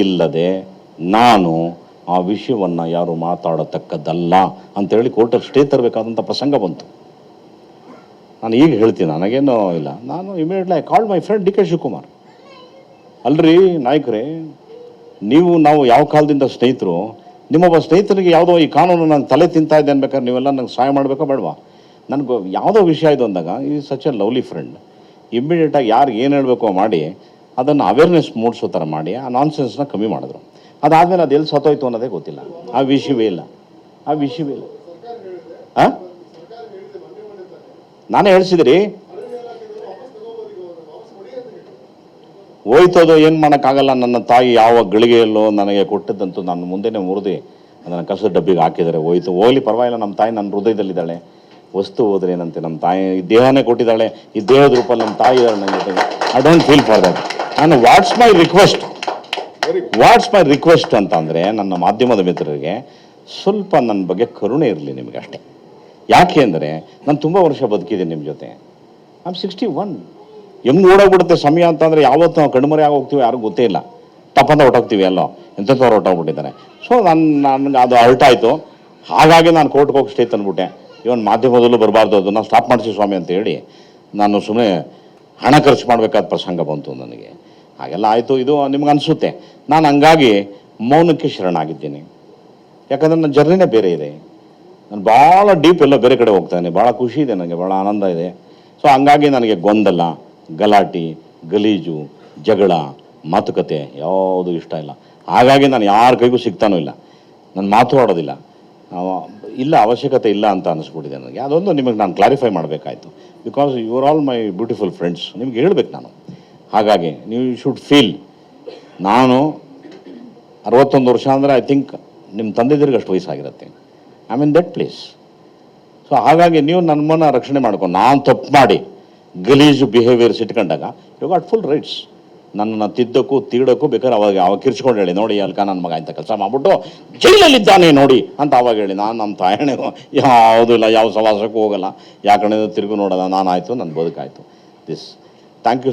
ಇಲ್ಲದೆ ನಾನು ಆ ವಿಷಯವನ್ನು ಯಾರು ಮಾತಾಡತಕ್ಕದ್ದಲ್ಲ ಅಂತೇಳಿ ಕೋರ್ಟಲ್ಲಿ ಸ್ಟೇ ತರಬೇಕಾದಂಥ ಪ್ರಸಂಗ ಬಂತು. ನಾನು ಈಗ ಹೇಳ್ತೀನಿ, ನನಗೇನು ಇಲ್ಲ. ನಾನು immediately I call my friend D K Shivakumar ಅಲ್ರಿ ನಾಯಕರೇ, ನೀವು ನಾವು ಯಾವ ಕಾಲದಿಂದ ಸ್ನೇಹಿತರು, ನಿಮ್ಮೊಬ್ಬ ಸ್ನೇಹಿತರಿಗೆ ಯಾವುದೋ ಈ ಕಾನೂನು ನಾನು ತಲೆ ತಿಂತಾ ಇದ್ದೆ ಅನ್ಬೇಕಾದ್ರೆ ನೀವೆಲ್ಲ ನಂಗೆ ಸಹಾಯ ಮಾಡಬೇಕಾ ಬೇಡವಾ? ನನಗೆ ಯಾವುದೋ ವಿಷಯ ಇದು ಅಂದಾಗ ಈ ಸಚ್ ಎ ಲವ್ಲಿ ಫ್ರೆಂಡ್ ಇಮ್ಮಿಡಿಯೇಟಾಗಿ ಯಾರು ಏನು ಹೇಳಬೇಕೋ ಮಾಡಿ ಅದನ್ನು ಅವೇರ್ನೆಸ್ ಮೂಡಿಸೋ ಥರ ಮಾಡಿ, ಆ ನಾನ್ಸೆನ್ಸ್ನ ಕಮ್ಮಿ ಮಾಡಿದ್ರು. ಅದಾದಮೇಲೆ ಅದು ಎಲ್ಲಿ ಸತ್ತೋಯ್ತು ಅನ್ನೋದೇ ಗೊತ್ತಿಲ್ಲ. ಆ ವಿಷಯವೇ ಇಲ್ಲ. ಆ ವಿಷಯವೇ ಇಲ್ಲ. ಹಾಂ ನಾನೇ ಹೇಳ್ಸಿದ್ರಿ? ಹೋಯ್ತದೋ ಏನು ಮಾಡೋಕ್ಕಾಗಲ್ಲ ನನ್ನ ತಾಯಿ ಯಾವ ಗಳಿಗೆಯಲ್ಲೋ ನನಗೆ ಕೊಟ್ಟಿದ್ದಂತೂ ನಾನು ಮುಂದೆನೇ ಮುರಿದು. ಅದನ್ನು ಕಸದ ಡಬ್ಬಿಗೆ ಹಾಕಿದರೆ ಹೋಯ್ತು. ಹೋಗಲಿ, ಪರವಾಗಿಲ್ಲ ನಮ್ಮ ತಾಯಿ ನನ್ನ ಹೃದಯದಲ್ಲಿದ್ದಾಳೆ. ವಸ್ತು ಹೋದ್ರೆ ಏನಂತೆ ನಮ್ಮ ತಾಯಿ ದೇಹನೇ ಕೊಟ್ಟಿದ್ದಾಳೆ. ಈ ದೇಹದ ರೂಪ ನಮ್ಮ ತಾಯಿ ಇದ್ದಾಳೆ ನನ್ನ ಜೊತೆಗೆ I don't feel for that ನಾನು what's my request what's my request ಅಂತ ಅಂದರೆ ನನ್ನ ಮಾಧ್ಯಮದ ಮಿತ್ರರಿಗೆ ಸ್ವಲ್ಪ ನನ್ನ ಬಗ್ಗೆ ಕರುಣೆ ಇರಲಿ ನಿಮಗೆ ಅಷ್ಟೇ. ಯಾಕೆ ಅಂದರೆ ನಾನು ತುಂಬ ವರ್ಷ ಬದುಕಿದ್ದೀನಿ ನಿಮ್ಮ ಜೊತೆ. ಆಮ್ ಸಿಕ್ಸ್ಟಿ ಒನ್ ಹೆಂಗೆ ಓಡೋಗ್ಬಿಡುತ್ತೆ ಸಮಯ ಅಂತಂದರೆ ಯಾವತ್ತು ನಾವು ಕಣ್ಮರೆ ಹೋಗ್ತೀವಿ ಯಾರಿಗೂ ಗೊತ್ತೇ ಇಲ್ಲ. ತಪ್ಪಂತ ಹೊಟ್ಟೋಗ್ತೀವಿ ಎಲ್ಲೋ. ಎಂಥವ್ರು ಹೊಟ್ಟೋಗ್ಬಿಟ್ಟಿದ್ದಾರೆ ಸೊ ನಾನು ನನಗೆ ಅದು ಅಲ್ಟ್ ಆಯಿತು. ಹಾಗಾಗಿ ನಾನು ಕೋರ್ಟ್ಗೆ ಹೋಗಿ ಸ್ಟೇ ತಂದ್ಬಿಟ್ಟೆ. ಇವನ್ ಮಾಧ್ಯಮದಲ್ಲೂ ಬರಬಾರ್ದು ಅದನ್ನು ಸ್ಟಾಪ್ ಮಾಡಿಸಿ ಸ್ವಾಮಿ ಅಂತ ಹೇಳಿ ನಾನು ಸುಮ್ಮನೆ ಹಣ ಖರ್ಚು ಮಾಡಬೇಕಾದ ಪ್ರಸಂಗ ಬಂತು ನನಗೆ. ಹಾಗೆಲ್ಲ ಆಯಿತು, ಇದು ನಿಮ್ಗೆ ಅನಿಸುತ್ತೆ. ನಾನು ಹಂಗಾಗಿ ಮೌನಕ್ಕೆ ಶರಣಾಗಿದ್ದೀನಿ. ಯಾಕಂದರೆ ನನ್ನ ಜರ್ನಿನೇ ಬೇರೆ ಇದೆ. ನಾನು ಭಾಳ ಡೀಪ್ ಎಲ್ಲ ಬೇರೆ ಕಡೆ ಹೋಗ್ತಾನೆ, ಭಾಳ ಖುಷಿ ಇದೆ ನನಗೆ, ಭಾಳ ಆನಂದ ಇದೆ. ಸೊ ಹಂಗಾಗಿ ನನಗೆ ಗೊಂದಲ, ಗಲಾಟೆ, ಗಲೀಜು, ಜಗಳ, ಮಾತುಕತೆ ಯಾವುದು ಇಷ್ಟ ಇಲ್ಲ. ಹಾಗಾಗಿ ನಾನು ಯಾರ ಕೈಗೂ ಸಿಗ್ತಾನೂ ಇಲ್ಲ. ನಾನು ಮಾತು ಆಡೋದಿಲ್ಲ. ಇಲ್ಲ, ಅವಶ್ಯಕತೆ ಇಲ್ಲ ಅಂತ ಅನಿಸ್ಬಿಟ್ಟಿದೆ ನನಗೆ. ಅದೊಂದು ನಿಮಗೆ ನಾನು clarify ಮಾಡಬೇಕಾಯ್ತು. Because you are all my beautiful friends ನಿಮ್ಗೆ ಹೇಳಬೇಕು ನಾನು. ಹಾಗಾಗಿ ನೀವು ಶುಡ್ ಫೀಲ್ ನಾನು ಅರವತ್ತೊಂದು ವರ್ಷ ಅಂದರೆ ಐ ಥಿಂಕ್ ನಿಮ್ಮ ತಂದೆದಿರಿಗೆ ಅಷ್ಟು ವಯಸ್ಸಾಗಿರುತ್ತೆ. I mean that place so ಹಾಗಾಗಿ ನೀವು ನಮ್ಮನ್ನು ರಕ್ಷಣೆ ಮಾಡ್ಕೊಂಡು, ನಾನು ತಪ್ಪು ಮಾಡಿ, ಗಲೀಜು ಬಿಹೇವಿಯರ್ಸ್ ಇಟ್ಕೊಂಡಾಗ ಯು ಗಾಟ್ ಫುಲ್ ರೈಟ್ಸ್ ನನ್ನನ್ನು ತಿದ್ದಕ್ಕೂ, ತೀಡಕ್ಕೂ ಬೇಕಾದ್ರೆ ಅವಾಗ ಅವಾಗ ಕಿರ್ಚ್ಕೊಂಡು ಹೇಳಿ, ನೋಡಿ ಅಲ್ಕ ನನ್ನ ಮಗ ಇಂಥ ಕೆಲಸ ಮಾಡ್ಬಿಟ್ಟು ಜೈಲಲ್ಲಿದ್ದಾನೆ ನೋಡಿ ಅಂತ ಅವಾಗ ಹೇಳಿ. ನಾನು ನಮ್ಮ ತಾಯಣೆ ಯಾವುದೂ ಇಲ್ಲ, ಯಾವ ಸವಾಸಕ್ಕೂ ಹೋಗಲ್ಲ. ಯಾಕಂದ್ರೆ ತಿರುಗು ನೋಡೋಣ ನಾನು ಆಯಿತು ನನ್ನ ಬದುಕಾಯಿತು. This thank you